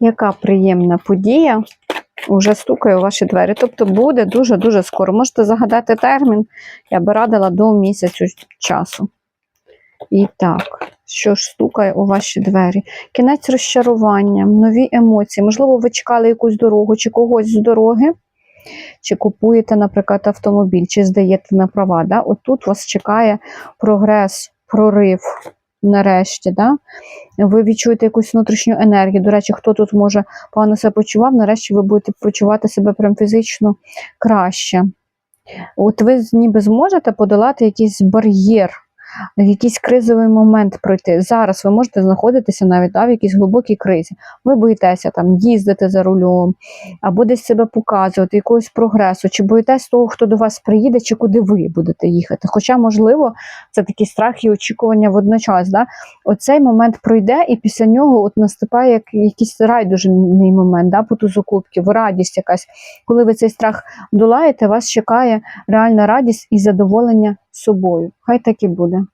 яка приємна подія вже стукає у ваші двері. Тобто буде дуже-дуже скоро. Можете загадати термін, я би радила до місяцю часу. І так, що ж стукає у ваші двері? Кінець розчарування, нові емоції. Можливо, ви чекали якусь дорогу чи когось з дороги, чи купуєте, наприклад, автомобіль, чи здаєте на права. Да? Отут вас чекає прогрес, прорив. Нарешті, да? ви відчуєте якусь внутрішню енергію. До речі, хто тут може погано себе почував, нарешті ви будете почувати себе прям фізично краще. От ви ніби зможете подолати якийсь бар'єр, якийсь кризовий момент пройти. Зараз ви можете знаходитися навіть да, в якійсь глибокій кризі. Ви боїтеся там їздити за рулем, або десь себе показувати, якогось прогресу, чи боїтесь того, хто до вас приїде, чи куди ви будете їхати. Хоча, можливо, це такий страх і очікування водночас. Да? Оцей момент пройде, і після нього от наступає як, якийсь райдужний момент, да, по тузу радість якась. Коли ви цей страх долаєте, вас чекає реальна радість і задоволення собою. Хай так і буде.